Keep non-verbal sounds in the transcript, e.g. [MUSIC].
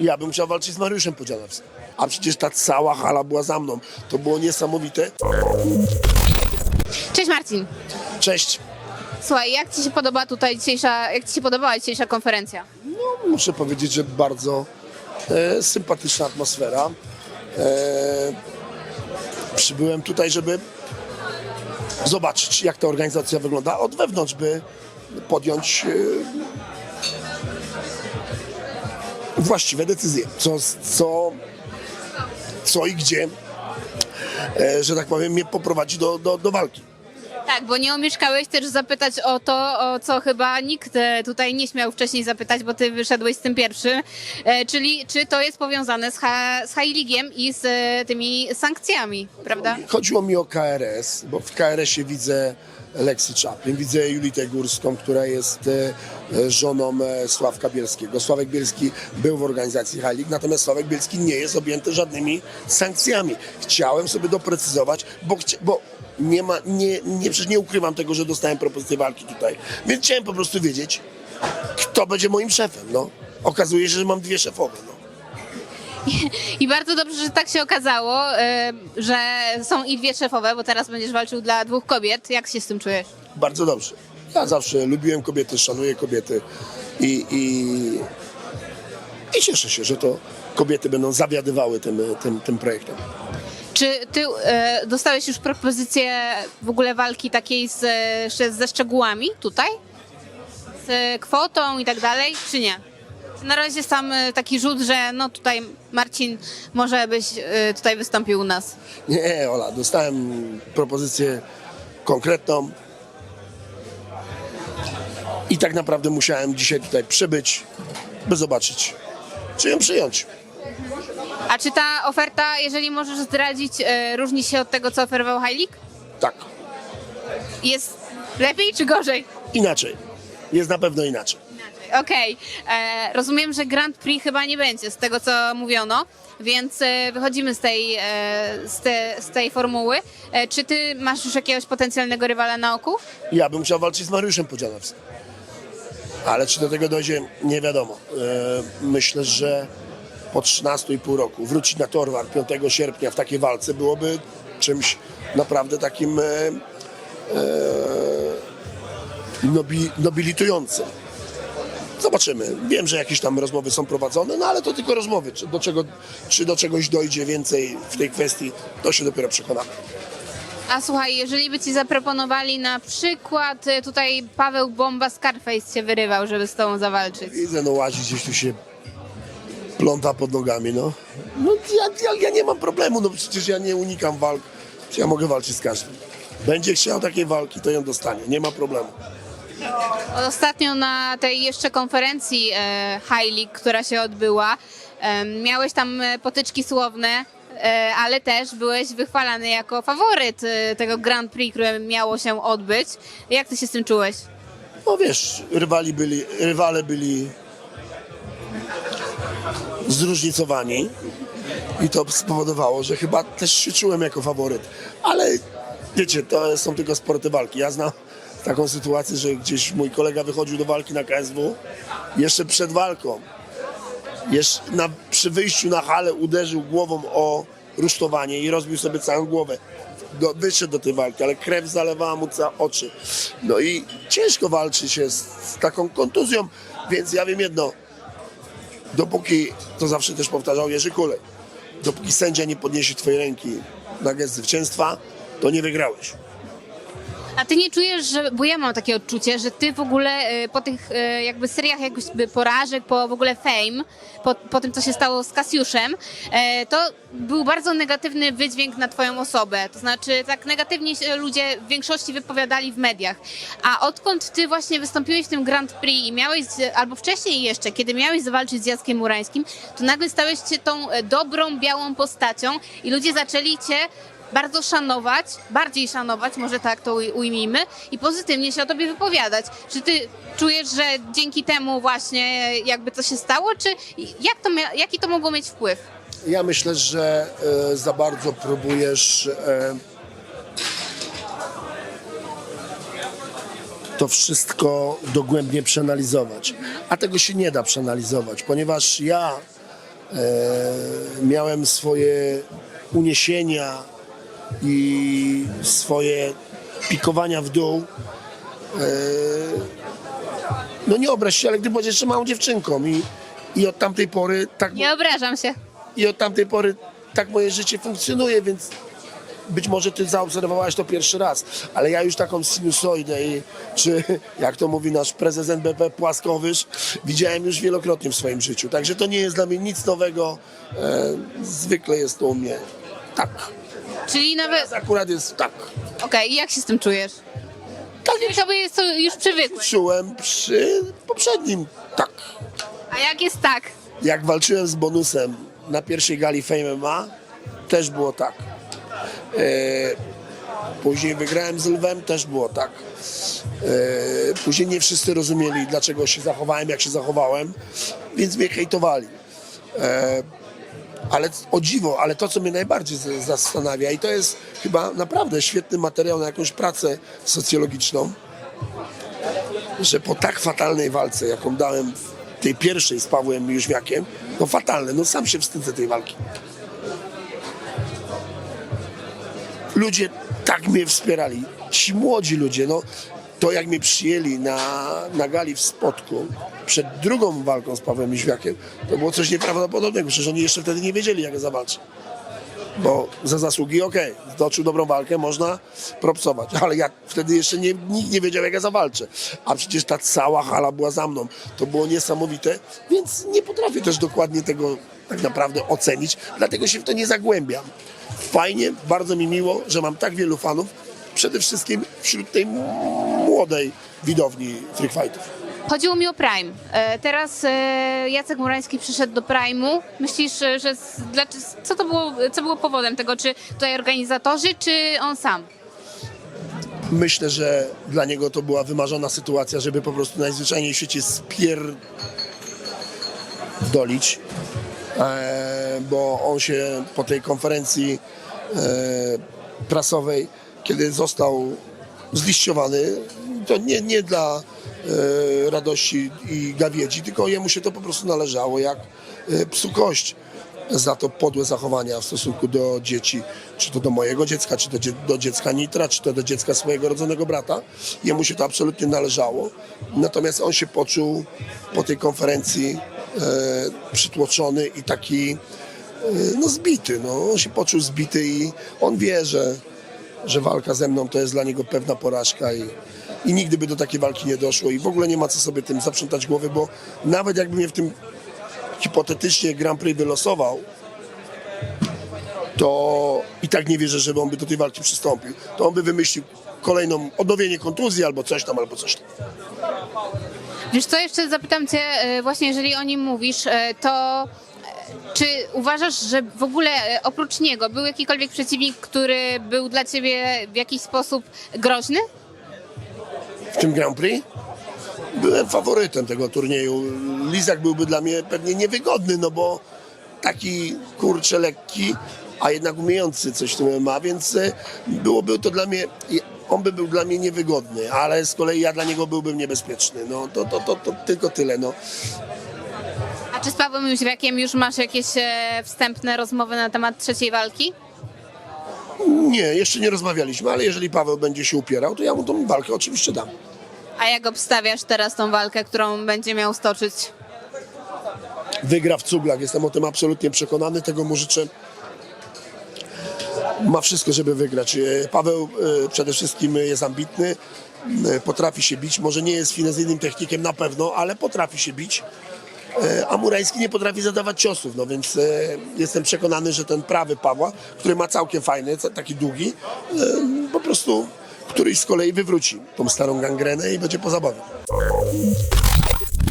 Ja bym chciał walczyć z Mariuszem Podzianowskim. A przecież ta cała hala była za mną. To było niesamowite. Cześć Marcin. Cześć. Słuchaj, jak ci się podoba tutaj dzisiejsza, jak ci się podobała dzisiejsza konferencja? No, muszę powiedzieć, że bardzo e, sympatyczna atmosfera. E, przybyłem tutaj, żeby zobaczyć, jak ta organizacja wygląda od wewnątrz, by podjąć e, właściwe decyzje. Co, co, co i gdzie, e, że tak powiem, mnie poprowadzi do, do, do walki. Tak, bo nie omieszkałeś też zapytać o to, o co chyba nikt e, tutaj nie śmiał wcześniej zapytać, bo ty wyszedłeś z tym pierwszym, e, czyli czy to jest powiązane z, ha, z League'iem i z tymi sankcjami, prawda? Chodziło mi o KRS, bo w KRS-ie widzę Lexi Chaplin, widzę Julitę Górską, która jest e, żoną e, Sławka Bielskiego. Sławek Bielski był w organizacji High natomiast Sławek Bielski nie jest objęty żadnymi sankcjami. Chciałem sobie doprecyzować, bo, bo nie ma, nie, nie, przecież nie ukrywam tego, że dostałem propozycję walki tutaj, więc chciałem po prostu wiedzieć, kto będzie moim szefem, no. Okazuje się, że mam dwie szefowe, no. [LAUGHS] I bardzo dobrze, że tak się okazało, e, że są i dwie szefowe, bo teraz będziesz walczył dla dwóch kobiet. Jak się z tym czujesz? Bardzo dobrze. Ja zawsze lubiłem kobiety, szanuję kobiety i, i, i cieszę się, że to kobiety będą zawiadywały tym, tym, tym projektem. Czy ty e, dostałeś już propozycję w ogóle walki takiej z, ze szczegółami tutaj? Z kwotą i tak dalej, czy nie? Na razie sam e, taki rzut, że no tutaj Marcin może byś e, tutaj wystąpił u nas. Nie, Ola, dostałem propozycję konkretną i tak naprawdę musiałem dzisiaj tutaj przybyć, by zobaczyć, czy ją przyjąć. A czy ta oferta, jeżeli możesz zdradzić, e, różni się od tego, co oferował League? Tak, Jest lepiej czy gorzej? inaczej. Jest na pewno inaczej. Okej, e, rozumiem, że Grand Prix chyba nie będzie z tego, co mówiono, więc e, wychodzimy z tej, e, z, te, z tej formuły. Czy ty masz już jakiegoś potencjalnego rywala na oku? Ja bym chciał walczyć z Mariuszem Podzianowskim. Ale czy do tego dojdzie, nie wiadomo. Myślę, że po 13,5 roku wrócić na Torwar 5 sierpnia w takiej walce byłoby czymś naprawdę takim e, e, nobi, nobilitującym. Zobaczymy. Wiem, że jakieś tam rozmowy są prowadzone, no ale to tylko rozmowy. Czy do, czego, czy do czegoś dojdzie więcej w tej kwestii, to się dopiero przekonamy. A słuchaj, jeżeli by ci zaproponowali na przykład e, tutaj Paweł Bomba Scarface się wyrywał, żeby z tobą zawalczyć. Widzę, no łazi gdzieś tu się pląta pod nogami, no. No ja, ja, ja nie mam problemu, no przecież ja nie unikam walk. Przecież ja mogę walczyć z każdym. Będzie chciał takiej walki, to ją dostanie, nie ma problemu. Ostatnio na tej jeszcze konferencji e, High League, która się odbyła, miałeś tam e, potyczki słowne, e, ale też byłeś wychwalany jako faworyt tego Grand Prix, które miało się odbyć. Jak ty się z tym czułeś? No wiesz, rywali byli, rywale byli zróżnicowani i to spowodowało, że chyba też się czułem jako faworyt. Ale wiecie, to są tylko sporty walki. Ja znam taką sytuację, że gdzieś mój kolega wychodził do walki na KSW jeszcze przed walką. Jeszcze na, przy wyjściu na halę uderzył głową o rusztowanie i rozbił sobie całą głowę. Do, wyszedł do tej walki, ale krew zalewała mu oczy. No i ciężko walczy się z, z taką kontuzją, więc ja wiem jedno. Dopóki, to zawsze też powtarzał Jerzy Kulej, dopóki sędzia nie podniesie twojej ręki na gest zwycięstwa, to nie wygrałeś. A ty nie czujesz, że, bo ja mam takie odczucie, że ty w ogóle e, po tych e, jakby seriach jakby porażek, po w ogóle fame, po, po tym co się stało z Kasiuszem, e, to był bardzo negatywny wydźwięk na twoją osobę. To znaczy tak negatywnie się ludzie w większości wypowiadali w mediach. A odkąd ty właśnie wystąpiłeś w tym Grand Prix i miałeś, albo wcześniej jeszcze, kiedy miałeś zawalczyć z Jackiem Murańskim, to nagle stałeś się tą dobrą, białą postacią i ludzie zaczęli cię bardzo szanować, bardziej szanować, może tak to uj- ujmijmy, i pozytywnie się o tobie wypowiadać. Czy ty czujesz, że dzięki temu właśnie jakby to się stało, czy jak to jaki to mogło mieć wpływ? Ja myślę, że e, za bardzo próbujesz e, to wszystko dogłębnie przeanalizować. A tego się nie da przeanalizować, ponieważ ja E, miałem swoje uniesienia i swoje pikowania w dół. E, no nie obraź się, ale gdy byłaś jeszcze małą dziewczynką i, i od tamtej pory tak Nie obrażam się. i od tamtej pory tak moje życie funkcjonuje, więc być może ty zaobserwowałaś to pierwszy raz, ale ja już taką sinusoidę i, czy jak to mówi nasz prezes NBP Płaskowyż, widziałem już wielokrotnie w swoim życiu. Także to nie jest dla mnie nic nowego. E, zwykle jest to u mnie tak. Czyli nawet... Akurat jest tak. Okej, i jak się z tym czujesz? Tak Czyli sobie jest to już przywykłe. czułem przy poprzednim tak. A jak jest tak? Jak walczyłem z bonusem na pierwszej gali Fame MMA, też było tak. E, później wygrałem z Lwem, też było tak. E, później nie wszyscy rozumieli, dlaczego się zachowałem, jak się zachowałem, więc mnie hejtowali. E, ale o dziwo, ale to, co mnie najbardziej zastanawia, i to jest chyba naprawdę świetny materiał na jakąś pracę socjologiczną, że po tak fatalnej walce, jaką dałem w tej pierwszej z Pawłem Jóźwiakiem, no fatalne, no sam się wstydzę tej walki. Ludzie tak mnie wspierali, ci młodzi ludzie, no to jak mnie przyjęli na, na gali w Spodku przed drugą walką z Pawłem Jóźwiakiem, to było coś nieprawdopodobnego, przecież oni jeszcze wtedy nie wiedzieli, jak ja zawalczę. Bo za zasługi, okej, toczył dobrą walkę, można propsować, ale ja wtedy jeszcze nie, nikt nie wiedział, jak ja zawalczę. A przecież ta cała hala była za mną. To było niesamowite, więc nie potrafię też dokładnie tego tak naprawdę ocenić, dlatego się w to nie zagłębiam. Fajnie, bardzo mi miło, że mam tak wielu fanów, przede wszystkim wśród tej młodej widowni freak fightów. Chodziło mi o Prime. E, Teraz e, Jacek Murański przyszedł do Prime'u. Myślisz, e, że co to było, co było powodem tego? Czy tutaj organizatorzy, czy on sam? Myślę, że dla niego to była wymarzona sytuacja, żeby po prostu najzwyczajniej w świecie spier... dolić, bo on się po tej konferencji prasowej, kiedy został zliściowany, to nie, nie dla e, radości i gawiedzi, tylko jemu się to po prostu należało, jak e, psu kość za to podłe zachowania w stosunku do dzieci, czy to do mojego dziecka, czy dzie- do dziecka Nitra, czy to do dziecka swojego rodzonego brata. Jemu się to absolutnie należało. Natomiast on się poczuł po tej konferencji e, przytłoczony i taki e, no zbity. No. On się poczuł zbity i on wie, że, że walka ze mną to jest dla niego pewna porażka i, i nigdy by do takiej walki nie doszło i w ogóle nie ma co sobie tym zaprzątać głowy, bo nawet jakby mnie w tym hipotetycznie Grand Prix wylosował, to i tak nie wierzę, żeby on by do tej walki przystąpił. To on by wymyślił kolejną odnowienie kontuzji albo coś tam, albo coś tam. Wiesz co, jeszcze zapytam cię, e, właśnie jeżeli o nim mówisz, e, to czy uważasz, że w ogóle e, oprócz niego był jakikolwiek przeciwnik, który był dla ciebie w jakiś sposób groźny? w tym Grand Prix. Byłem faworytem tego turnieju. Lizak byłby dla mnie pewnie niewygodny, no bo taki kurczę lekki, a jednak umiejący coś w tym ma, więc e, byłoby to dla mnie, on by był dla mnie niewygodny, ale z kolei ja dla niego byłbym niebezpieczny. No to, to, to, to tylko tyle. No. A czy z Pawłem Jóźwiakiem już masz jakieś e, wstępne rozmowy na temat trzeciej walki? Nie, jeszcze nie rozmawialiśmy, ale jeżeli Paweł będzie się upierał, to ja mu tą walkę oczywiście dam. A jak obstawiasz teraz tą walkę, którą będzie miał stoczyć? wygra w cuglach. Jestem o tym absolutnie przekonany, tego mu życzę. Ma wszystko, żeby wygrać. E, Paweł e, przede wszystkim jest ambitny, e, potrafi się bić. Może nie jest finezyjnym technikiem na pewno, ale potrafi się bić. E, A Murański nie potrafi zadawać ciosów, no więc e, jestem przekonany, że ten prawy Pawła, który ma całkiem fajny, taki długi, e, po prostu któryś z kolei wywróci tą starą gangrenę i będzie po zabawie.